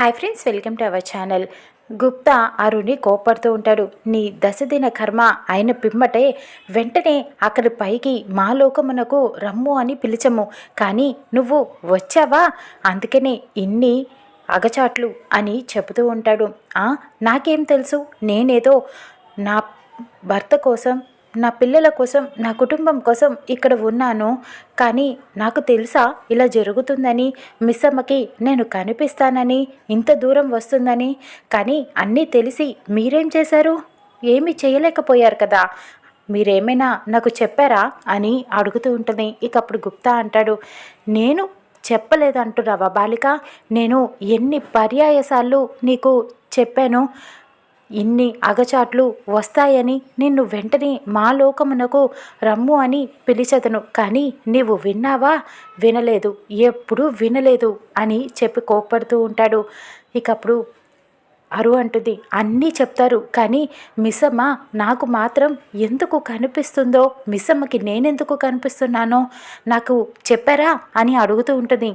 Hi friends welcome to our channel. Gupta Aruni కోపడుతూ ఉంటాడు. నీ దశదిన కర్మ అయిన పిమ్మటే వెంటనే అక్కడి పైకి మా లోకమునకు రమ్ము అని పిలిచము. కానీ నువ్వు వచ్చావా? అందుకనే ఇన్ని అగచాట్లు అని చెబుతూ ఉంటాడు. నాకేం తెలుసు? నేనేదో నా భర్త కోసం నా పిల్లల కోసం నా కుటుంబం కోసం ఇక్కడ ఉన్నాను. కానీ నాకు తెలుసా ఇలా జరుగుతుందని మిస్ అమ్మకి నేను కనిపిస్తానని ఇంత దూరం వస్తుందని. కానీ అన్నీ తెలిసి మీరేం చేశారు? ఏమీ చేయలేకపోయారు కదా. మీరేమైనా నాకు చెప్పారా? అని అడుగుతూ ఉంటుంది. ఇక అప్పుడు గుప్తా అంటాడు నేను చెప్పలేదంటున్నావా బాలిక? నేను ఎన్ని పర్యాయసార్లు నీకు చెప్పాను? ఇన్ని అగచాట్లు వస్తాయని నిన్ను వెంటనే మా లోకమునకు రమ్ము అని పిలిచెదను. కానీ నీవు విన్నావా? వినలేదు. ఎప్పుడూ వినలేదు అని చెప్పి కోప్పడుతూ ఉంటాడు. ఇకప్పుడు అరు అంటుంది. అన్నీ చెప్తారు. కానీ మిసమ్మ నాకు మాత్రం ఎందుకు కనిపిస్తుందో మిసమ్మకి నేనెందుకు కనిపిస్తున్నానో నాకు చెప్పారా అని అడుగుతూ ఉంటుంది.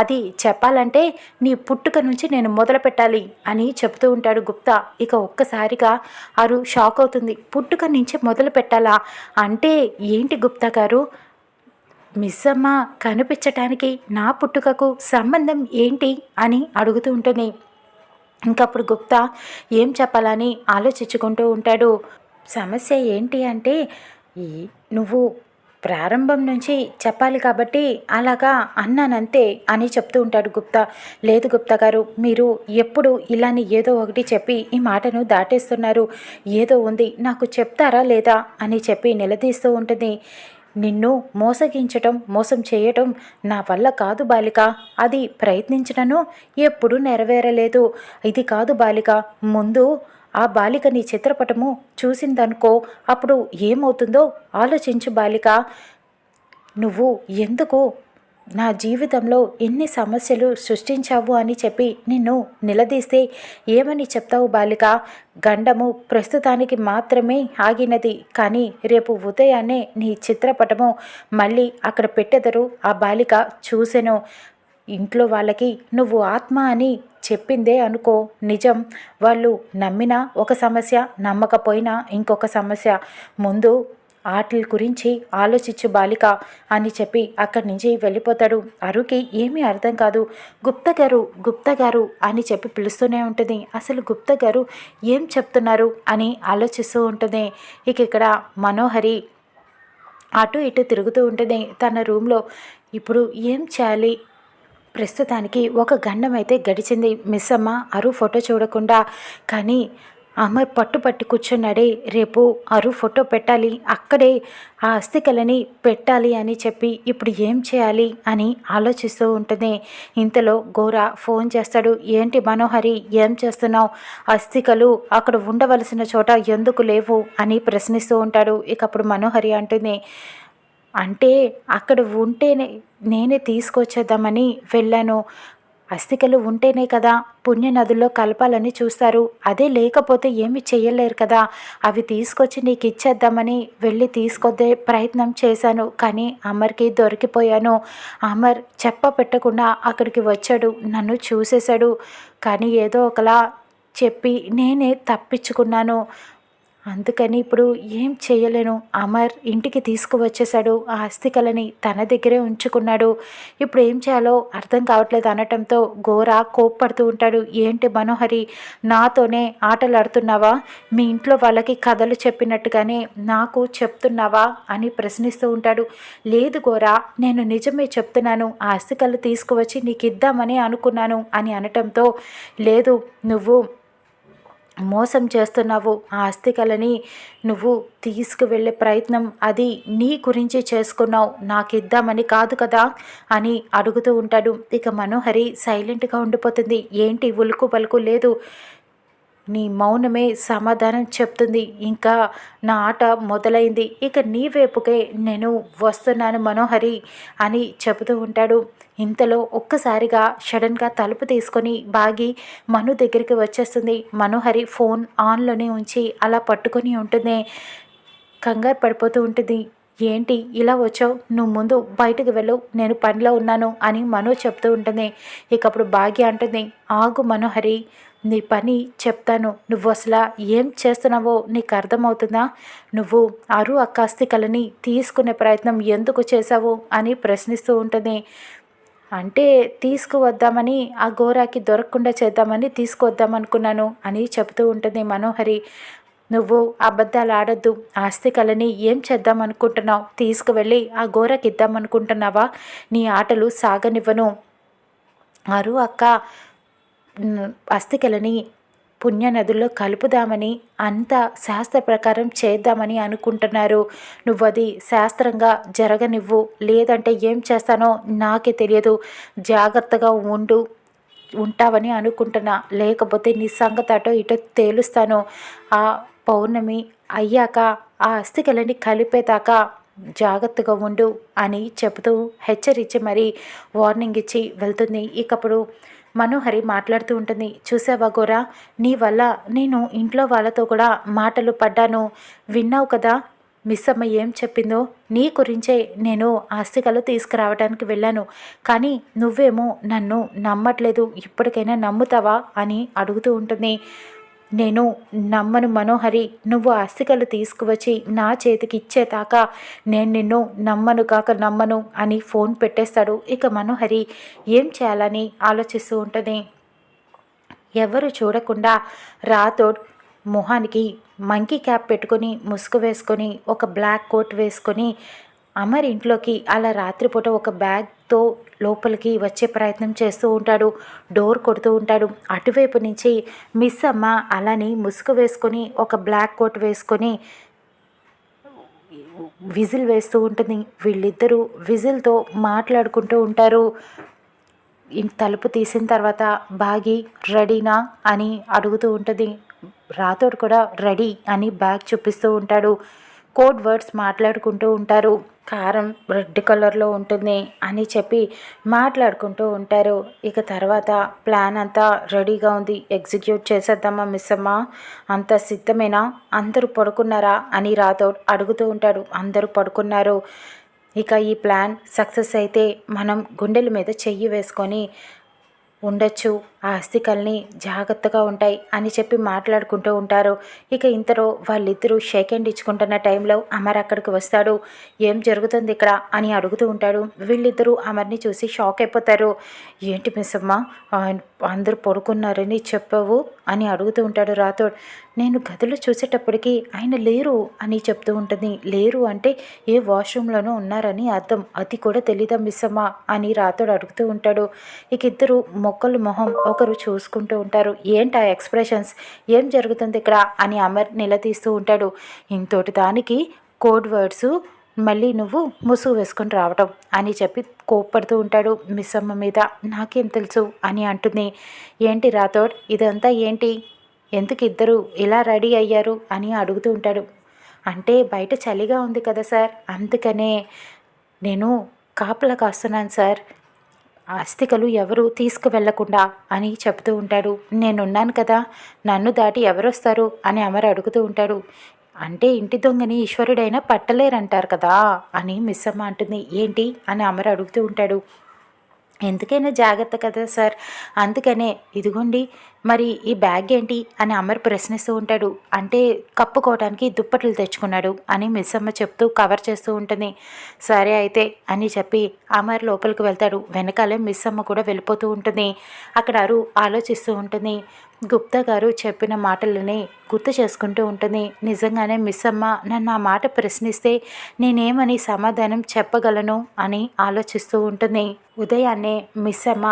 అది చెప్పాలంటే నీ పుట్టుక నుంచి నేను మొదలు పెట్టాలి అని చెబుతూ ఉంటాడు గుప్తా. ఇక ఒక్కసారిగా అరు షాక్ అవుతుంది. పుట్టుక నుంచి మొదలు పెట్టాలా? అంటే ఏంటి గుప్తా గారు? మిస్సమ్మ కనిపించటానికి నా పుట్టుకకు సంబంధం ఏంటి అని అడుగుతూ ఉంటుంది. ఇంకప్పుడు గుప్తా ఏం చెప్పాలని ఆలోచించుకుంటూ ఉంటాడు. సమస్య ఏంటి అంటే ఈ నువ్వు ప్రారంభం నుంచి చెప్పాలి కాబట్టి అలాగా అన్నానంతే అని చెప్తూ ఉంటాడు గుప్తా. లేదు గుప్తా గారు మీరు ఎప్పుడు ఇలాని ఏదో ఒకటి చెప్పి ఈ మాటను దాటేస్తున్నారు. ఏదో ఉంది నాకు చెప్తారా లేదా అని చెప్పి నిలదీస్తూ ఉంటుంది. నిన్ను మోసగించటం మోసం చేయటం నా వల్ల కాదు బాలిక. అది ప్రయత్నించినను ఎప్పుడూ నెరవేరలేదు. ఇది కాదు బాలిక. ముందు ఆ బాలిక నీ చిత్రపటము చూసిందనుకో అప్పుడు ఏమవుతుందో ఆలోచించు బాలిక. నువ్వు ఎందుకు నా జీవితంలో ఎన్ని సమస్యలు సృష్టించావు అని చెప్పి నిన్ను నిలదీస్తే ఏమని చెప్తావు బాలిక? గండము ప్రస్తుతానికి మాత్రమే ఆగినది. కానీ రేపు ఉదయాన్నే నీ చిత్రపటము మళ్ళీ అక్కడ పెట్టెదరు. ఆ బాలిక చూసెను. ఇంట్లో వాళ్ళకి నువ్వు ఆత్మ అని చెప్పిందే అనుకో. నిజం. వాళ్ళు నమ్మినా ఒక సమస్య నమ్మకపోయినా ఇంకొక సమస్య. ముందు ఆటల గురించి ఆలోచించు బాలిక అని చెప్పి అక్కడి నుంచి వెళ్ళిపోతాడు. అరుకి ఏమీ అర్థం కాదు. గుప్త గారు గుప్త గారు అని చెప్పి పిలుస్తూనే ఉంటుంది. అసలు గుప్త గారు ఏం చెప్తున్నారు అని ఆలోచిస్తూ ఉంటుంది. ఇక ఇక్కడ మనోహరి అటు ఇటు తిరుగుతూ ఉంటుంది. తన రూమ్లో ఇప్పుడు ఏం చేయాలి? ప్రస్తుతానికి ఒక గండం అయితే గడిచింది. మిస్ అమ్మ అరు ఫోటో చూడకుండా. కానీ అమర్ పట్టుపట్టి కూర్చున్నాడే రేపు అరు ఫోటో పెట్టాలి అక్కడే ఆ అస్థికలని పెట్టాలి అని చెప్పి ఇప్పుడు ఏం చేయాలి? అని ఆలోచిస్తూ ఉంటుంది ఇంతలో గోర ఫోన్ చేస్తాడు. ఏంటి మనోహరి ఏం చేస్తున్నావు? అస్థికలు అక్కడ ఉండవలసిన చోట ఎందుకు లేవు? అని ప్రశ్నిస్తూ ఉంటాడు. ఇక అప్పుడు మనోహరి అంటుంది అంటే అక్కడ ఉంటేనే నేనే తీసుకొచ్చేద్దామని వెళ్ళాను. అస్థికలు ఉంటేనే కదా పుణ్య నదుల్లో కలపాలని చూస్తారు. అదే లేకపోతే ఏమి చేయలేరు కదా. అవి తీసుకొచ్చి నీకు ఇచ్చేద్దామని వెళ్ళి తీసుకొద్దే ప్రయత్నం చేశాను. కానీ అమర్కి దొరికిపోయాను. అమర్ చెప్ప పెట్టకుండా అక్కడికి వచ్చాడు. నన్ను చూసేశాడు. కానీ ఏదో ఒకలా చెప్పి నేనే తప్పించుకున్నాను. అందుకని ఇప్పుడు ఏం చేయలేను. అమర్ ఇంటికి తీసుకువచ్చేశాడు. ఆ అస్థికలని తన దగ్గరే ఉంచుకున్నాడు. ఇప్పుడు ఏం చేయాలో అర్థం కావట్లేదు అనటంతో ఘోర కోప్పడుతూ ఉంటాడు. ఏంటి మనోహరి నాతోనే ఆటలు ఆడుతున్నావా? మీ ఇంట్లో వాళ్ళకి కథలు చెప్పినట్టుగానే నాకు చెప్తున్నావా అని ప్రశ్నిస్తూ ఉంటాడు. లేదు ఘోర నేను నిజమే చెప్తున్నాను. ఆ అస్థికలు తీసుకువచ్చి నీకు ఇద్దామని అనుకున్నాను అని అనటంతో లేదు నువ్వు మోసం చేస్తున్నావు ఆ అస్థికలని నువ్వు తీసుకువెళ్ళే ప్రయత్నం అది నీ గురించి చేసుకున్నావు నాకు ఇద్దామని కాదు కదా అని అడుగుతూ ఉంటాడు. ఇక మనోహరి సైలెంట్గా ఉండిపోతుంది. ఏంటి ఉలుకు పలుకు లేదు. నీ మౌనమే సమాధానం చెప్తుంది. ఇంకా నా ఆట మొదలైంది. ఇక నీ వైపుకే నేను వస్తున్నాను మనోహరి అని చెబుతూ ఉంటాడు. ఇంతలో ఒక్కసారిగా సడన్గా తలుపు తీసుకొని బాగి మను దగ్గరికి వచ్చేస్తుంది. మనోహరి ఫోన్ ఆన్లోనే ఉంచి అలా పట్టుకొని ఉంటుంది కంగారు పడిపోతూ ఉంటుంది. ఏంటి ఇలా వచ్చావు? నువ్వు ముందు బయటకు వెళ్ళు. నేను పనిలో ఉన్నాను అని మనో చెప్తూ ఉంటుంది. ఇకప్పుడు భాగ్య అంటుంది. ఆగు మనోహరి. నీ పని చెప్తాను. నువ్వు అసలు ఏం చేస్తున్నావో నీకు అర్థమవుతుందా? నువ్వు అరు అకాస్తికలని తీసుకునే ప్రయత్నం ఎందుకు చేశావు అని ప్రశ్నిస్తూ ఉంటుంది. అంటే తీసుకువద్దామని ఆ గోరాకి దొరకకుండా చేద్దామని తీసుకువద్దామనుకున్నాను అని చెబుతూ ఉంటుంది మనోహరి. నువ్వు అబద్ధాలు ఆడద్దు. ఆస్తికలని ఏం చేద్దాం అనుకుంటున్నావు తీసుకువెళ్ళి ఆ గోరకి ఇద్దామనుకుంటున్నావా? నీ ఆటలు సాగనివ్వను. అరు అక్క అస్థికలని పుణ్య నదుల్లో కలుపుదామని అంత శాస్త్ర ప్రకారం చేద్దామని అనుకుంటున్నారు. నువ్వది శాస్త్రంగా జరగనివ్వు. లేదంటే ఏం చేస్తానో నాకే తెలియదు. జాగ్రత్తగా ఉండు ఉంటావని అనుకుంటున్నా. లేకపోతే నీ సంగతి అటో ఇటో తేలుస్తాను. ఆ పౌర్ణమి అయ్యాక ఆ అస్థికలని కలిపేదాకా జాగ్రత్తగా ఉండు అని చెబుతూ హెచ్చరించి మరి వార్నింగ్ ఇచ్చి వెళ్తుంది. ఇకప్పుడు మనోహరి మాట్లాడుతూ ఉంటుంది. చూసావా గోరా? నీ వల్ల నేను ఇంట్లో వాళ్ళతో కూడా మాటలు పడ్డాను. విన్నావు కదా? మిస్ అమ్మ ఏం చెప్పిందో? నీ గురించే నేను ఆస్తికలు తీసుకురావడానికి వెళ్ళాను. కానీ నువ్వేమో నన్ను నమ్మట్లేదు. ఇప్పటికైనా నమ్ముతావా? అని అడుగుతూ ఉంటుంది. నేను నమ్మను మనోహరి నువ్వు అస్థికలు తీసుకువచ్చి నా చేతికి ఇచ్చేదాకా నేను నిన్ను నమ్మను కాక నమ్మను అని ఫోన్ పెట్టేస్తాడు ఇక మనోహరి. ఏం చేయాలని ఆలోచిస్తూ ఉంటుంది? ఎవరు చూడకుండా రాథోడ్ మొహానికి మంకీ క్యాప్ పెట్టుకొని ముసుగు వేసుకొని ఒక బ్లాక్ కోట్ వేసుకొని అమర్ ఇంట్లోకి అలా రాత్రిపూట ఒక బ్యాగ్తో లోపలికి వచ్చే ప్రయత్నం చేస్తూ ఉంటాడు. డోర్ కొడుతూ ఉంటాడు. అటువైపు నుంచి మిస్ అమ్మ అలాని ముసుగు వేసుకొని ఒక బ్లాక్ కోట్ వేసుకొని విజిల్ వేస్తూ ఉంటుంది. వీళ్ళిద్దరూ విజిల్తో మాట్లాడుకుంటూ ఉంటారు. తలుపు తీసిన తర్వాత బాగి రెడీనా అని అడుగుతూ ఉంటుంది. రాతోడు కూడా రెడీ అని బ్యాగ్ చూపిస్తూ ఉంటాడు. కోడ్ వర్డ్స్ మాట్లాడుకుంటూ ఉంటారు. కారం రెడ్ కలర్లో ఉంటుంది అని చెప్పి మాట్లాడుకుంటూ ఉంటారు. ఇక తర్వాత ప్లాన్ అంతా రెడీగా ఉంది. ఎగ్జిక్యూట్ చేసేద్దామా మిస్ అమ్మ అంత సిద్ధమేనా? అందరూ పడుకున్నారా? అని రాతో అడుగుతూ ఉంటాడు. అందరూ పడుకున్నారు. ఇక ఈ ప్లాన్ సక్సెస్ అయితే మనం గుండెల మీద చెయ్యి వేసుకొని ఉండొచ్చు. ఆ అస్థికల్ని జాగ్రత్తగా ఉంటాయి అని చెప్పి మాట్లాడుకుంటూ ఉంటారు. ఇక ఇంతలో వాళ్ళిద్దరూ షేక్ హ్యాండ్ ఇచ్చుకుంటున్న టైంలో అమర్ అక్కడికి వస్తాడు. ఏం జరుగుతుంది ఇక్కడ అని అడుగుతూ ఉంటాడు. వీళ్ళిద్దరూ అమర్ని చూసి షాక్ అయిపోతారు. ఏంటి మిస్ అమ్మ అందరూ పడుకున్నారని చెప్పవు అని అడుగుతూ ఉంటాడు రాథోడ్. నేను గదిలో చూసేటప్పటికి ఆయన లేరు అని చెప్తూ ఉంటుంది. లేరు అంటే ఏ వాష్రూమ్లోనూ ఉన్నారని అర్థం. అది కూడా తెలీదా మిస్సమ్మ అని రాతోడు అడుగుతూ ఉంటాడు. ఇక ఇద్దరు మొక్కలు మొహం ఒకరు చూసుకుంటూ ఉంటారు. ఏంటి ఆ ఎక్స్ప్రెషన్స్? ఏం జరుగుతుంది ఇక్కడ? అని అమర్ నిలదీస్తూ ఉంటాడు. ఇంతోటి దానికి కోడ్ వర్డ్స్ మళ్ళీ నువ్వు ముసుగు వేసుకొని రావటం అని చెప్పి కోప్పడుతూ ఉంటాడు మిస్ అమ్మ మీద. నాకేం తెలుసు అని అంటుంది. ఏంటి రాథోడ్? ఇదంతా ఏంటి? ఎందుకు ఇద్దరు ఇలా రెడీ అయ్యారు? అని అడుగుతూ ఉంటాడు. అంటే బయట చలిగా ఉంది కదా సార్. అందుకనే నేను కాపలా కాస్తున్నాను సార్. ఆస్తికలు ఎవరు తీసుకువెళ్ళకుండా అని చెబుతూ ఉంటాడు. నేనున్నాను కదా నన్ను దాటి ఎవరొస్తారు? అని అమర్ అడుగుతూ ఉంటాడు. అంటే ఇంటి దొంగని ఈశ్వరుడైనా పట్టలేరంటారు కదా అని మిస్ అమ్మ అంటుంది. ఏంటి? అని అమర్ అడుగుతూ ఉంటాడు. ఎందుకైనా జాగ్రత్త కదా సార్ అందుకనే ఇదిగోండి మరి ఈ బ్యాగ్ ఏంటి అని అమర్ ప్రశ్నిస్తూ ఉంటాడు. అంటే కప్పుకోవడానికి దుప్పట్లు తెచ్చుకున్నాడు అని మిస్ అమ్మ చెప్తూ కవర్ చేస్తూ ఉంటుంది. సరే అయితే అని చెప్పి అమర్ లోపలికి వెళ్తాడు. వెనకాలే మిస్ అమ్మ కూడా వెళ్ళిపోతూ ఉంటుంది. అక్కడ అరు ఆలోచిస్తూ ఉంటుంది. గుప్తా గారు చెప్పిన మాటలని గుర్తు చేసుకుంటూ ఉంటుంది. నిజంగానే మిస్ అమ్మ నన్ను ఆ మాట ప్రశ్నిస్తే నేనేమని సమాధానం చెప్పగలను అని ఆలోచిస్తూ ఉంటుంది. ఉదయాన్నే మిస్ అమ్మ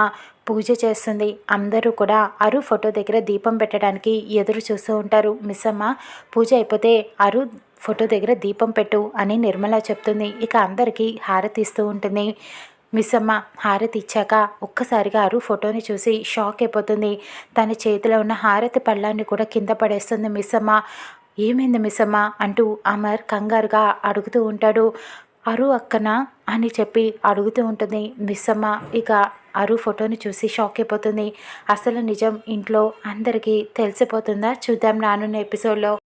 పూజ చేస్తుంది. అందరూ కూడా అరు ఫోటో దగ్గర దీపం పెట్టడానికి ఎదురు చూస్తూ ఉంటారు. మిస్ అమ్మ పూజ అయిపోతే అరు ఫోటో దగ్గర దీపం పెట్టు అని నిర్మల చెప్తుంది. ఇక అందరికీ హారతి ఇస్తూ ఉంటుంది. మిస్సమ్మ హారతి ఇచ్చాక ఒక్కసారిగా అరు ఫోటోని చూసి షాక్ అయిపోతుంది. తన చేతిలో ఉన్న హారతి పళ్ళాన్ని కూడా కింద పడేస్తుంది మిస్సమ్మ. ఏమైంది మిస్సమ్మ? అంటూ అమర్ కంగారుగా అడుగుతూ ఉంటాడు. అరు అక్కన? అని చెప్పి అడుగుతూ ఉంటుంది మిస్సమ్మ. ఇక అరు ఫోటోని చూసి షాక్ అయిపోతుంది. అసలు నిజం ఇంట్లో అందరికీ తెలిసిపోతుందా? చూద్దాం రానున్న ఎపిసోడ్లో.